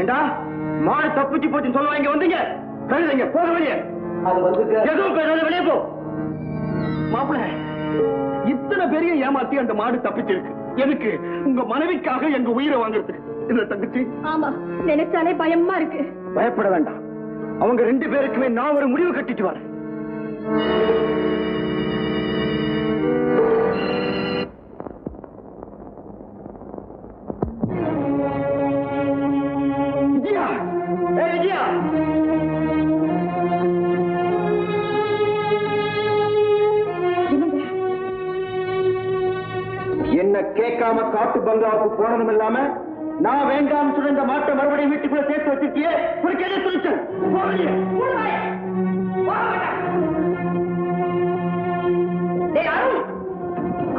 ஏண்டா? மாடு தப்பிச்சு போச்சுன்னு சொல்லுவா இங்க வந்தீங்க. கழுதைங்க போக வெளியே. எதுவும் பேசாத வெளியே போ. மாப்பிள இத்தனை பெரிய ஏமாத்தி அந்த மாடு தப்பிச்சிருக்கு. எனக்கு உங்க மனைவிக்காக எங்க உயிரை வாங்குறதுக்கு. இந்த தங்கச்சி? ஆமா நினைச்சாலே பயமா இருக்கு. பயப்பட வேண்டாம். அவங்க ரெண்டு பேருக்குமே நான் ஒரு முடிவு கட்டிட்டு வரேன். நான் வேண்டாம் சொன்ன இந்த மாட்டை மறுபடியும் வீட்டுக்குள்ள சேர்த்து வச்சிருக்கியே என்ன சொல்லிச்சேன்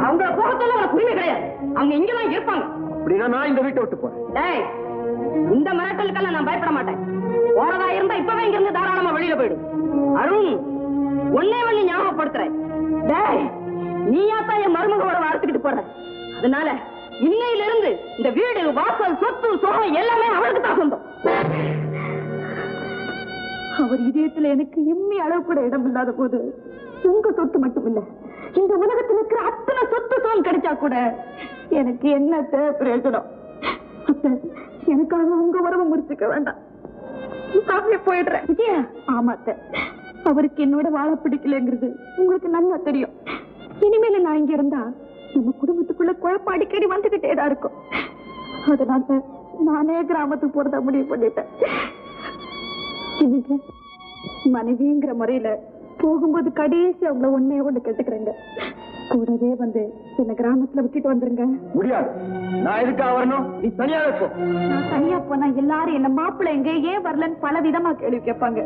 அவங்க போகத்துல உனக்கு உரிமை கிடையாது. அவங்க இங்கதான் இருப்பாங்க. அப்படின்னா நான் இந்த வீட்டை விட்டு போறேன். டேய் இந்த மிரட்டலுக்கெல்லாம் நான் பயப்பட மாட்டேன். போறதா இருந்தா இப்பவே இங்க இருந்து தாராளமா வெளியில போயிடு. அருண் ஒன்னே ஒண்ணு ஞாபகப்படுத்துறேன். டேய் நீயா தான் என் மருமகளோட வளர்த்துக்கிட்டு போற. அதனால இன்னையில இருந்து இந்த வீடு வாசல் சொத்து சுகம் எல்லாமே அவளுக்கு தான் சொந்தம். அவர் இதயத்துல எனக்கு எம்மி அளவு கூட இடம் இல்லாத போது உங்க சொத்து மட்டும் இல்ல இந்த உலகத்துல இருக்கிற அத்தனை சொத்து சுகம் கிடைச்சா கூட எனக்கு என்னத்த பிரயோஜனம்? எனக்காக உங்க உறவை முறிச்சுக்க வேண்டாம். போயிடுறேன். விஜயா. ஆமா அத்தை. அவருக்கு என்னோட வாழ பிடிக்கலங்கிறது உங்களுக்கு நல்லா தெரியும். இனிமேல நான் இங்க இருந்தா நம்ம குடும்பத்துக்குள்ள குழப்பம் அடிக்கடி வந்துகிட்டே தான் இருக்கும். அதனால நானே கிராமத்துக்கு போறதா முடிவு பண்ணிட்டேன். இன்னைக்கு மனைவிங்கிற முறையில போகும்போது கடைசி அவங்கள ஒன்னே ஒண்ணு கேட்டுக்கிறேங்க. கூடவே வந்து என்ன கிராமத்துல விட்டுட்டு வந்துருங்க. முடியாது. நான் எதுக்காக வரணும்? நீ தனியா போ. நான் தனியா போனா எல்லாரும் என்ன மாப்பிள்ளை எங்க ஏன் வரலன்னு பல விதமா கேள்வி கேட்பாங்க.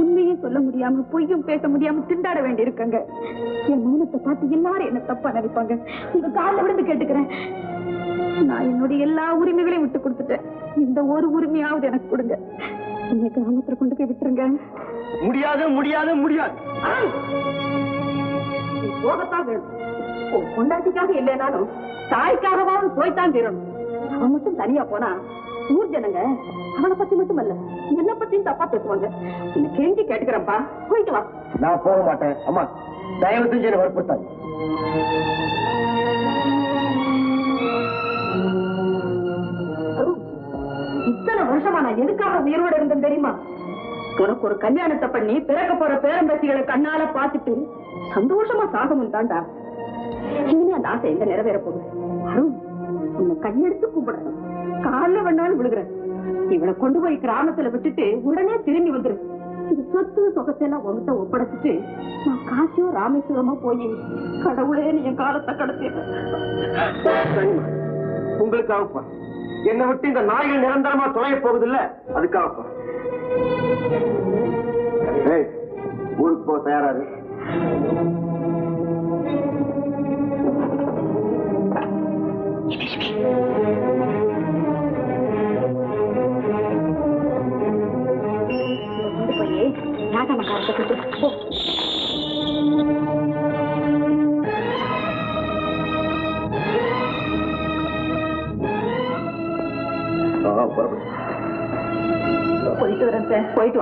உண்மையும் சொல்ல முடியாம பொய்யும் பேச முடியாம திண்டாட வேண்டி இருக்கங்க என் மௌனத்தை பார்த்து எல்லாரும் என்ன தப்பா நினைப்பாங்க? உங்க காலில் விழுந்து கேட்டுக்கிறேன். நான் என்னுடைய எல்லா உரிமைகளையும் விட்டு கொடுத்துட்டேன். இந்த ஒரு உரிமையாவது எனக்கு கொடுங்க. என்னை கிராமத்துல கொண்டு போய் விட்டுருங்க. முடியாது முடியாது முடியாது. நீ போகத்தான் வேணும் உன் பொண்டாட்டிக்காக இல்லைனாலும் தாய்க்காகவாவது போய்த்தான் தீரணும். அவன் மட்டும் தனியா போனா ஊர் ஜனங்க அவனை பத்தி மட்டும் அல்ல என்ன பத்தியும் தப்பா பேசுவாங்க. என்ன கெஞ்சி கேட்டுக்கிறேன்ப்பா. போயிட்டு வா. நான் போக மாட்டேன். அம்மா தயவு செஞ்சு என்னை வற்புறுத்தாது இத்தனை வருஷமா நான் எதுக்காக உயிரோட இருந்தேன் தெரியுமா? உனக்கு ஒரு கல்யாணத்தை பண்ணி பிறக்க போற பேரம்பேத்திகளை கண்ணால பார்த்துட்டு சந்தோஷமா சாகமும் தாண்டா இனிமே அந்த ஆசை எங்க நிறைவேற போகுது? அருண் உன்னை கையெடுத்து கும்பிடுறேன். காலில் வேணாலும் விழுகிறேன். இவளை கொண்டு போய் கிராமத்துல விட்டுட்டு உடனே திரும்பி வந்துரு. இந்த சொத்து சொகத்தெல்லாம் உங்ககிட்ட ஒப்படைச்சிட்டு நான் காசியோ ராமேஸ்வரமா போய் கடவுளே நீ என் காலத்தை கடத்திடுறேன் உங்களுக்காகப்பா. என்னை விட்டு இந்த நாய்கள் நிரந்தரமா தொலைய போகுதில்ல அதுக்காகப்பா. ஊருக்கு போக தயாராரு போயிட்டு வரேன் சார். போயிட்டு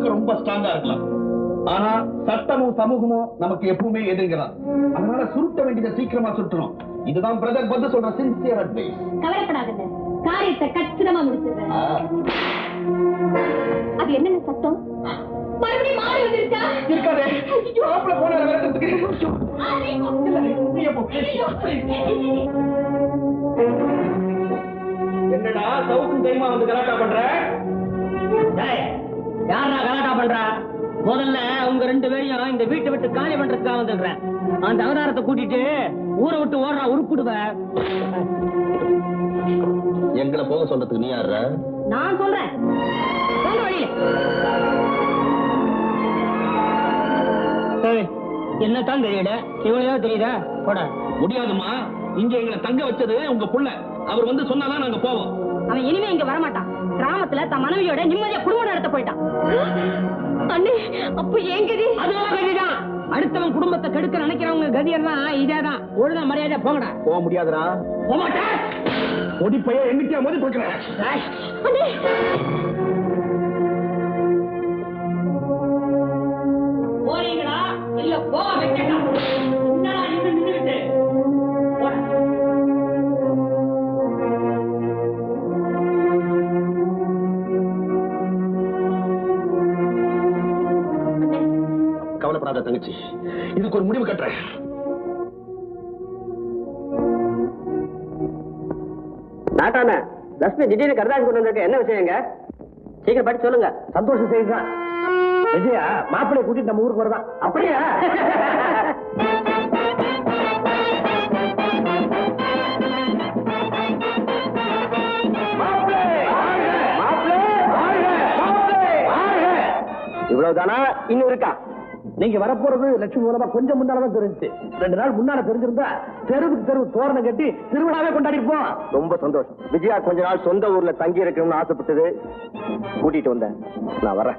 பக்கம் ரொம்ப ஸ்ட்ராங்கா இருக்கலாம். ஆனா சட்டமும் சமூகமும் நமக்கு எப்பவுமே எதிர்கிறான் அதனால சுருட்ட வேண்டியதை சீக்கிரமா சுட்டணும் இதுதான் பிரதர் வந்து சொல்ற சின்சியர் அட்வைஸ் கவலைப்படாதீங்க. காரியத்தை கச்சிதமா முடிச்சிடுறேன். அது என்னென்ன சத்தம்? மறுபடியும் மாறி வந்துருச்சா? இருக்காதே. மாப்பிள்ளை போன விளக்கத்துக்கு என்னடா சவுக்கும் தைமா வந்து கலாட்டா பண்ற? யாரா கலாட்டா பண்றா? முதல்ல உங்க ரெண்டு பேரையும் இந்த வீட்டை விட்டு காலி பண்றதுக்காக வந்துடுறேன். அந்த அவதாரத்தை கூட்டிட்டு ஊரை விட்டு ஓடுறா உருப்பிடுவ. எங்களை போக சொல்றதுக்கு நீ யாரு நான் சொல்றேன். என்னத்தான் தெரியல இவளையாவது தெரியுதா? போடா. முடியாதும்மா. இங்க எங்களை தங்க வச்சது உங்க புள்ள. அவர் வந்து சொன்னாதான் நாங்க போவோம். அவன் இனிமே இங்க வரமாட்டான். கிராமத்துல தன் மனைவியோட நிம்மதியா குடும்பம் நடத்த போயிட்டான். அண்ணே அப்ப ஏன் கதி? அதுவும் கதிதான். அடுத்தவன் குடும்பத்தை கெடுக்க நினைக்கிறவங்க கதியெல்லாம் இதேதான். ஒழுங்கா மரியாதை போங்கடா. போக முடியாதுடா. போமாட்டேன் ஒடிப்பைய எங்கிட்டயா மோதி கொடுக்குறேன். கவலைப்படாத தங்கச்சி. இதுக்கு ஒரு முடிவு கட்டுறேன். நாட்டான லட்சுமி திடீர்னு கருதாசி கொண்டு வந்திருக்க என்ன விஷயங்க சீக்கிரம் படிச்சு சொல்லுங்க. சந்தோஷம் செய்யுதான் விஜயா மாப்பிள்ளை கூட்டிட்டு நம்ம ஊருக்கு வரதான் அப்படியா? இவ்வளவுதானா? இன்னும் இருக்கா? நீங்க வரப்போறது லட்சுமி மூலமா கொஞ்சம் முன்னாலதான் தெரிஞ்சுச்சு. ரெண்டு நாள் முன்னால தெரிஞ்சிருந்தா தெருவுக்கு தெருவு தோரணம் கட்டி திருவிழாவே கொண்டாடி இருப்போம் ரொம்ப சந்தோஷம். விஜயா கொஞ்ச நாள் சொந்த ஊர்ல தங்கி இருக்கணும்னு ஆசைப்பட்டது. கூட்டிட்டு வந்தேன். நான் வரேன்.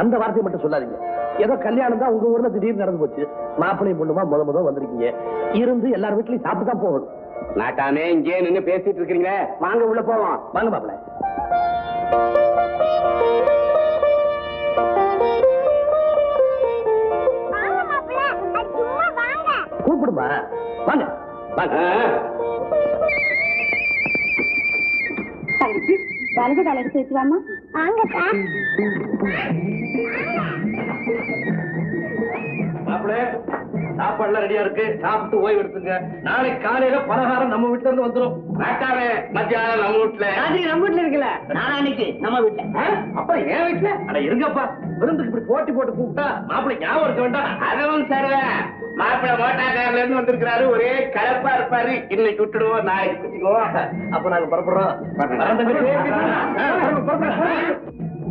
அந்த வார்த்தையை மட்டும் சொல்லாதீங்க. ஏதோ கல்யாணம் தான் உங்க ஊர்ல திடீர்னு நடந்து போச்சு. மாப்பிள்ளையும் பொண்ணுமா முத முத வந்திருக்கீங்க. இருந்து எல்லார் வீட்லயும் சாப்பிட்டு தான் போகணும். நாட்டாமே இங்கே நின்னு பேசிட்டு இருக்கீங்களே வாங்க உள்ள போவோம். வாங்க மாப்பிள்ளை. கூப்பிடுமா? வாங்க. வாங்க. வலது கால எடுத்து வச்சுவாமா வாங்கக்கா மாப்பிள்ளை சாப்பாடுலாம் ரெடியா இருக்கு. சாப்பிட்டு ஓய்வு எடுத்துங்க. நாளைக்கு காலையில பலகாரம் நம்ம வீட்டுல இருந்து வந்துரும். நாட்டாமே மத்தியானம் நம்ம வீட்டுல ராத்திரி நம்ம வீட்டுல இருக்குல்ல? நாளான்னைக்கு நம்ம வீட்டுல ஆ? அப்புறம் ஏன் வீட்டுல அட இருங்கப்பா. விருந்துக்கு இப்படி போட்டி போட்டு கூப்பிட்டா மாப்பிள்ளை ஞாபகம் இருக்க வேண்டாம். அதுவும் சரிதான். மாப்பிள்ள மோட்டாக்கார்ல இருந்து வந்திருக்கிறாரு. ஒரே கலப்பா இருப்பாரு. இன்னைக்கு விட்டுடுவோம். நாளைக்கு குச்சிக்குவோம் அப்ப நாங்க புறப்படுறோம்.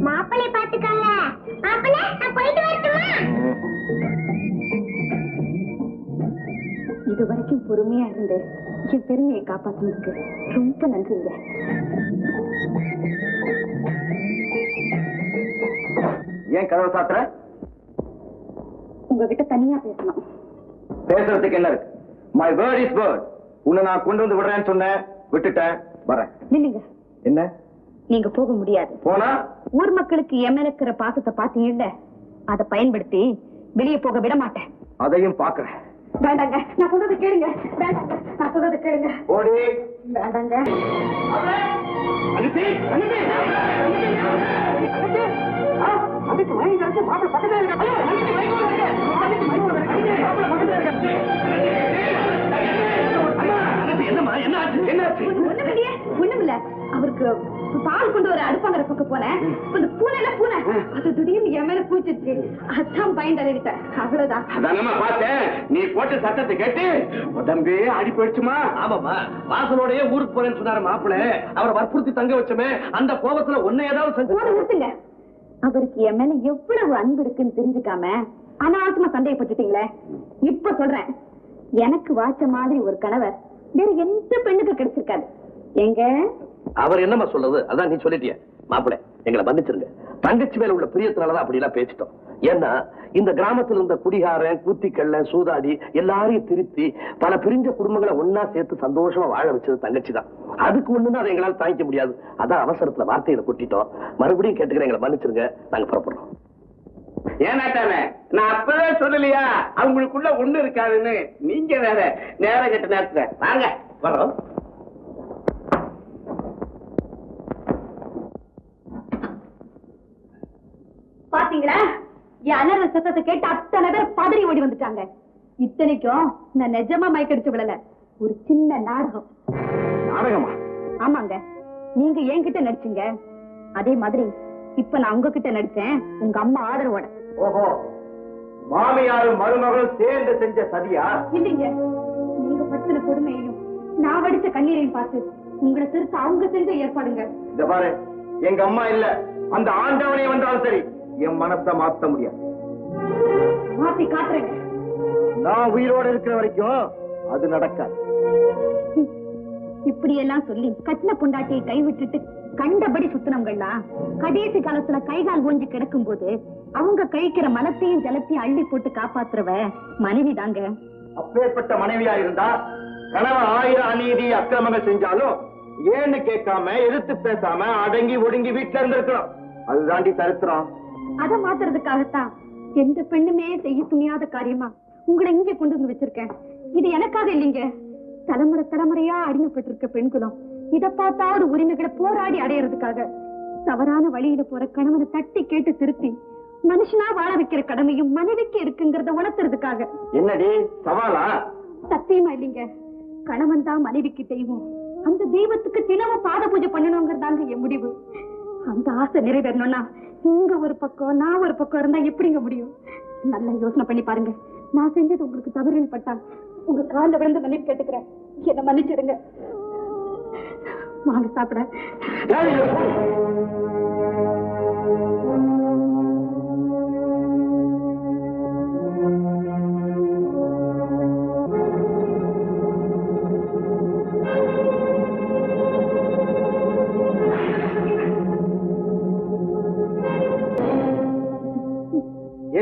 மாப்பிள்ளை பாத்துக்காங்க மாப்பிள்ளை நான் போயிட்டு வரட்டுமா? இது வரைக்கும் பொறுமையா இருந்து என் பெருமையை காப்பாத்தினதுக்கு ரொம்ப நன்றிங்க. ஏன் கதவை சாத்துற? உங்ககிட்ட தனியா பேசணும். பேசுறதுக்கு என்ன இருக்கு? மை வேர்ட் இஸ் வேர்ட் உன்னை நான் கொண்டு வந்து விடுறேன்னு சொன்னேன் விட்டுட்டேன் வரேன். நில்லுங்க. என்ன? நீங்க போக முடியாது. போனா? ஊர் மக்களுக்கு என் மேல இருக்கிற பாசத்தை பாத்தீங்கல்ல அதை பயன்படுத்தி வெளியே போக விட மாட்டேன். அதையும் பாக்குறேன் வேண்டாங்க நான் சொல்றதை கேளுங்க. வேண்டாங்க நான் சொல்றதை கேளுங்க. ஓடி. வேண்டாங்க. அனுப்பி, அனுப்பி. ஆ, அதுக்கு வாங்கி கிடைச்சு மாப்பிள்ளை பக்கத்துல இருக்க. அவருக்கு பால் கொண்டு வர அடுப்பாங்கிற பக்கம் போனேன். இந்த பூனைல பூனை. அது திடீர்னு என் மேல பூச்சிருச்சு. அதான் பயந்து அழுகிட்டேன் அவ்வளவுதான். அதானம்மா பார்த்தேன் நீ போட்ட சத்தத்தை கேட்டு உடம்பே அடி போயிடுச்சுமா ஆமாமா வாசலோடயே ஊருக்கு போறேன்னு சொன்னாரு மாப்பிள்ளை. அவரை வற்புறுத்தி தங்க வச்சோமே. அந்த கோபத்துல ஒன்ன ஏதாவது செஞ்சு அவருக்கு என் மேல எவ்வளவு அன்பு இருக்குன்னு தெரிஞ்சுக்காம அனாவசியமா சந்தேகப்பட்டுட்டீங்களே. இப்ப சொல்றேன். எனக்கு வாச்ச மாதிரி ஒரு கணவர் வேற எந்த பெண்ணுக்கு கிடைச்சிருக்காது. எங்க அவர் என்னம்மா சொல்றது? அதான் நீ சொல்லிட்டிய. மாப்பிள்ளை எங்களை மன்னிச்சிருங்க. தங்கச்சி மேல உள்ள பிரியத்தினாலதான் அப்படி எல்லாம் பேசிட்டோம். ஏன்னா இந்த கிராமத்துல இருந்த குடிகாரன் கூத்திக்கல்ல சூதாடி எல்லாரையும் திருத்தி பல பிரிஞ்ச குடும்பங்களை ஒன்னா சேர்த்து சந்தோஷமா வாழ வச்சது தங்கச்சி தான் அதுக்கு ஒண்ணுன்னா அதை எங்களால தாங்கிக்க முடியாது. அதான் அவசரத்துல வார்த்தைகளை கொட்டிட்டோம். மறுபடியும் கேட்டுக்கிறேன் எங்களை மன்னிச்சிருங்க. நாங்க புறப்படுறோம். ஏனாட்டானே நான் அப்பவே சொல்லலையா? அவங்களுக்குள்ள ஒண்ணு இருக்காதுன்னு. நீங்க வேற நேரம் கட்ட நேரத்துல. வாங்க. வரோம். பாத்தீங்களா என் அலற சத்தத்தை கேட்டு அத்தனை பேர் பதறி ஓடி வந்துட்டாங்க. இத்தனைக்கும் நான் நிஜமா மயக்கடிச்சு விடல. ஒரு சின்ன நாடகம். நாடகமா? ஆமாங்க. நீங்க என்கிட்ட நடிச்சீங்க. அதே மாதிரி இப்ப நான் உங்ககிட்ட நடிச்சேன். உங்க அம்மா ஆதரவோட. ஓஹோ. மாமியாரும் மருமகளும் சேர்ந்து செஞ்ச சதியா? இல்லைங்க. நீங்க பத்தின கொடுமையையும் நான் வடிச்ச கண்ணீரையும் பார்த்து உங்களை திருத்த அவங்க செஞ்ச ஏற்பாடுங்க. இந்த பாரு எங்க அம்மா இல்ல. அந்த ஆண்டவனே வந்தாலும் சரி. என் மனசை மாத்த முடியாது. மாத்தி காட்டுறேங்க. நான் உயிரோட இருக்கிற வரைக்கும் அது நடக்காது. இப்படி எல்லாம் சொல்லி கட்டின பொண்டாட்டியை கைவிட்டுட்டு கண்டபடி சுத்தினவங்கலாம் கடைசி காலத்துல கை கால் ஊஞ்சி கிடக்கும் போது அவங்க கழிக்கிற மலத்தையும் ஜலத்தையும் அள்ளி போட்டு காப்பாத்துறவ மனைவி தாங்க. அப்பேற்பட்ட மனைவியா இருந்தா கணவன் ஆயிரம் அநீதி அக்கிரமங்கள் செஞ்சாலும் ஏன்னு கேட்காம எதிர்த்து பேசாம அடங்கி ஒடுங்கி வீட்டுல இருந்திருக்கணும். அதுதாண்டி சரித்திரம். அதை மாத்துறதுக்காகத்தான் எந்த பெண்ணுமே செய்ய துணியாத காரியமா உங்களை இங்க கொண்டு வந்து வச்சிருக்கேன். இது எனக்காக இல்லைங்க. தலைமுறை தலைமுறையா அடிமைப்பட்டிருக்க பெண்குலம். இத பார்த்தாவது உரிமைகளை போராடி அடையறதுக்காக தவறான வழியில போற கணவனை தட்டி கேட்டு திருத்தி மனுஷனா வாழ வைக்கிற கடமையும் மனைவிக்கு இருக்குங்கிறத உணர்த்துறதுக்காக. என்னடி சவாலா? சத்தியமா இல்லைங்க. கணவன் தான் மனைவிக்கு தெய்வம். அந்த தெய்வத்துக்கு தினமும் பாத பூஜை பண்ணணுங்கிறதாங்க என் முடிவு. அந்த ஆசை நிறைவேறணும்னா நீங்க ஒரு பக்கம் நான் ஒரு பக்கம் இருந்தா எப்படிங்க முடியும்? நல்லா யோசனை பண்ணி பாருங்க. நான் செஞ்சது உங்களுக்கு தவறுன்னு பட்டா உங்க காலில் விழுந்து மன்னிப்பு கேட்டுக்கிறேன். என்ன மன்னிச்சிடுங்க. வாங்க சாப்பிட.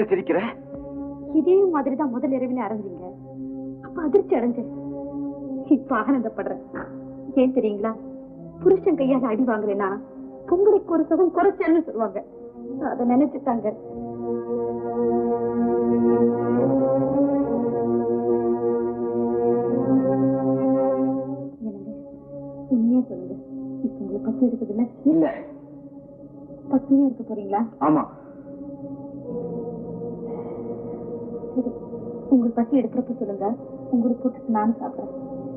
ஏன் சிரிக்கிற இதே மாதிரிதான் முதல் இரவில அரைஞ்சீங்க அப்ப அதிர்ச்சி அடைஞ்சேன். இப்ப ஆனந்தப்படுறேன். ஏன் தெரியுங்களா? புருஷன் கையால அடி வாங்குறேன்னா பொங்கலுக்கு ஒரு சுகம் குறைச்சல்னு சொல்லுவாங்க. அத நினைச்சுட்டாங்க. உண்மையா சொல்லுங்க. இப்ப உங்களுக்கு பசி எடுக்குதுல்ல இல்ல. பசியா இருக்க போறீங்களா? ஆமா. எடுக்கிறப்ப சொல்லுங்க. உங்களுக்கு போட்டு நான் சாப்பிடுறேன்.